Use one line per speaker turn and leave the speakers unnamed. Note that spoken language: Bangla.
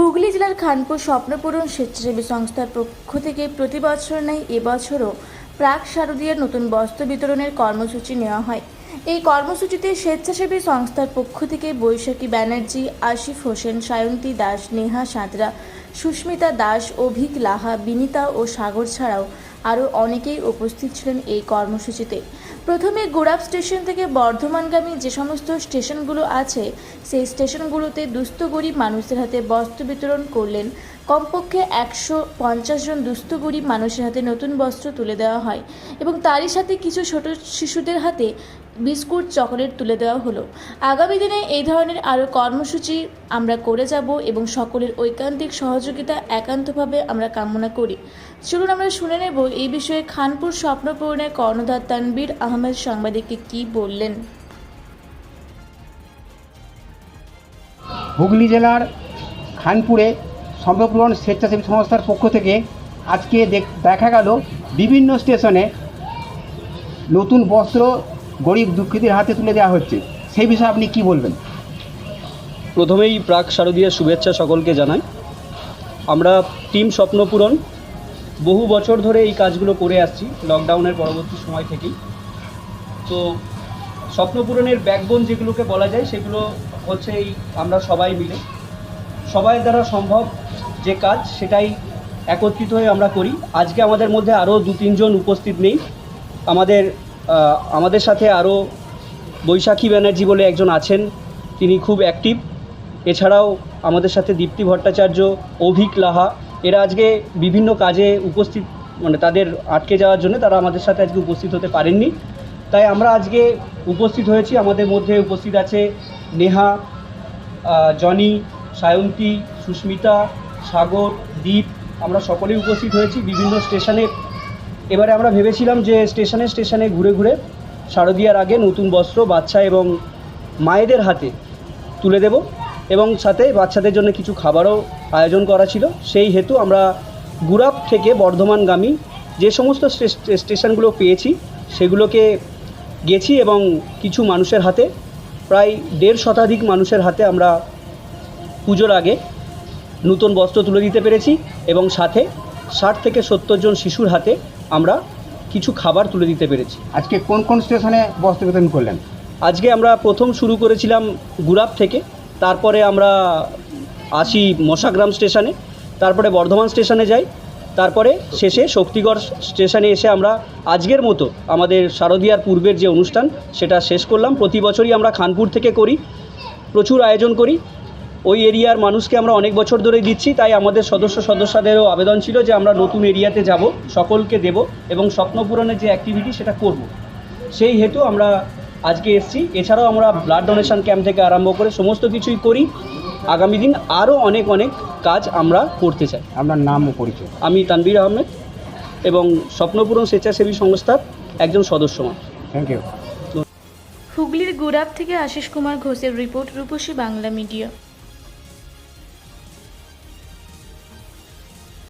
হুগলি জেলার খানপুর স্বপ্নপূরণ স্বেচ্ছাসেবী সংস্থার পক্ষ থেকে প্রতি বছর নেই এবছরও প্রাক শারদীয়ার নতুন বস্ত্র বিতরণের কর্মসূচি নেওয়া হয়। এই কর্মসূচিতে স্বেচ্ছাসেবী সংস্থার পক্ষ থেকে বৈশাখী ব্যানার্জি আসিফ হোসেন, সায়ন্তী দাস, নেহা সাঁতরা, সুস্মিতা দাস, অভিক লাহা, বিনিতা ও সাগর ছাড়াও আরও অনেকেই উপস্থিত ছিলেন এই কর্মসূচিতে। প্রথমে গোড়াপ স্টেশন থেকে বর্ধমানগামী যে সমস্ত স্টেশনগুলো আছে, সেই স্টেশনগুলোতে দুস্থ গরিব মানুষের হাতে বস্ত্র বিতরণ করলেন। কমপক্ষে একশো পঞ্চাশ জন দুস্থ গরিব মানুষের হাতে নতুন বস্ত্র তুলে দেওয়া হয় এবং তারই সাথে কিছু ছোট শিশুদের হাতে বিস্কুট, চকোলেট তুলে দেওয়া হলো। আগামী দিনে এই ধরনের আরও কর্মসূচি আমরা করে যাব এবং সকলের ঐকান্তিক সহযোগিতা একান্তভাবে আমরা কামনা করি। চলুন আমরা শুনে নেব এই বিষয়ে খানপুর স্বপ্নপূরণের কর্ণধার তানবীর আহমেদ সাংবাদিককে কি বললেন।
হুগলি জেলার খানপুরে সম্ভবপূরণ স্বেচ্ছাসেবী সংস্থার পক্ষ থেকে আজকে দেখা গেল বিভিন্ন স্টেশনে নতুন বস্ত্র গরিব দুঃখীদের হাতে তুলে দেওয়া হচ্ছে। সেই বিষয়ে আপনি কি বলবেন?
প্রথমেই প্রাক শারদীয় শুভেচ্ছা সকলকে জানাই। আমরা টিম স্বপ্নপূরণ বহু বছর ধরে এই কাজগুলো করে আসছি, লকডাউনের পরবর্তী সময় থেকেই। তো স্বপ্নপূরণের ব্যাকবোন যেগুলোকে বলা যায়, সেগুলো হচ্ছে এই আমরা সবাই মিলে। সবাই দ্বারা সম্ভব যে কাজ, সেটাই একত্রিত হয়ে আমরা করি। আজকে আমাদের মধ্যে আরও দু তিনজন উপস্থিত নেই। আমাদের আমাদের সাথে আরও বৈশাখী ব্যানার্জি বলে একজন আছেন। তিনি খুব অ্যাক্টিভ এছাড়াও আমাদের সাথে দীপ্তি ভট্টাচার্য, অভিক লাহা। এরা আজকে বিভিন্ন কাজে উপস্থিত মানে তাদের আটকে যাওয়ার জন্য তারা আমাদের সাথে আজকে উপস্থিত হতে পারেননি। তাই আমরা আজকে উপস্থিত হয়েছি। আমাদের মধ্যে উপস্থিত আছে নেহা জনি, সায়ন্তী, সুস্মিতা, সাগর, দীপ। আমরা সকলেই উপস্থিত হয়েছি বিভিন্ন স্টেশনে এবারে আমরা ভেবেছিলাম যে স্টেশনে স্টেশনে ঘুরে ঘুরে শারদীয়ার আগে নতুন বস্ত্র, বাচ্চা এবং মায়েদের হাতে তুলে দেব এবং সাথে বাচ্চাদের জন্য কিছু খাবারও আয়োজন করা ছিল। সেই হেতু আমরা গুরাপ থেকে বর্ধমানগামী যে সমস্ত স্টে- স্টেশনগুলো পেয়েছি, সেগুলোকে গেছি এবং কিছু মানুষের হাতে, প্রায় দেড় শতাধিক মানুষের হাতে আমরা পুজোর আগে নতুন বস্ত্র তুলে দিতে পেরেছি এবং সাথে ষাট থেকে সত্তর জন শিশুর হাতে আমরা কিছু খাবার তুলে দিতে পেরেছি।
আজকে কোন কোন স্টেশনে বস্ত্র বিতরণ করলেন?
আজকে আমরা প্রথম শুরু করেছিলাম গুরাব থেকে তারপরে আমরা আসি মশাগ্রাম স্টেশনে তারপরে বর্ধমান স্টেশনে যাই তারপরে শেষে শক্তিগড় স্টেশনে এসে আমরা আজকের মতো আমাদের শারদীয়ার পূর্বের যে অনুষ্ঠান সেটা শেষ করলাম। প্রতি বছরই আমরা খানপুর থেকে করি প্রচুর আয়োজন করি। ওই এরিয়ার মানুষকে আমরা অনেক বছর ধরেই দিচ্ছি তাই আমাদের সদস্য সদস্যদেরও আবেদন ছিল যে আমরা নতুন এরিয়াতে যাব সকলকে দেব এবং স্বপ্নপূরণের যে অ্যাক্টিভিটি সেটা করব। সেই হেতু আমরা আজকে এসেছি। এছাড়াও আমরা ব্লাড ডোনেশন ক্যাম্প থেকে আরম্ভ করে সমস্ত কিছুই করি। আগামী দিন আরও অনেক অনেক কাজ আমরা করতে চাই।
আপনার নাম ও পরিচয়।
আমি তানবীর আহমেদ এবং স্বপ্নপূরণ স্বেচ্ছাসেবী সংস্থার একজন সদস্য
থ্যাংক ইউ
হুগলির গুরাব থেকে আশিস কুমার ঘোষের রিপোর্ট রূপসী বাংলা মিডিয়া।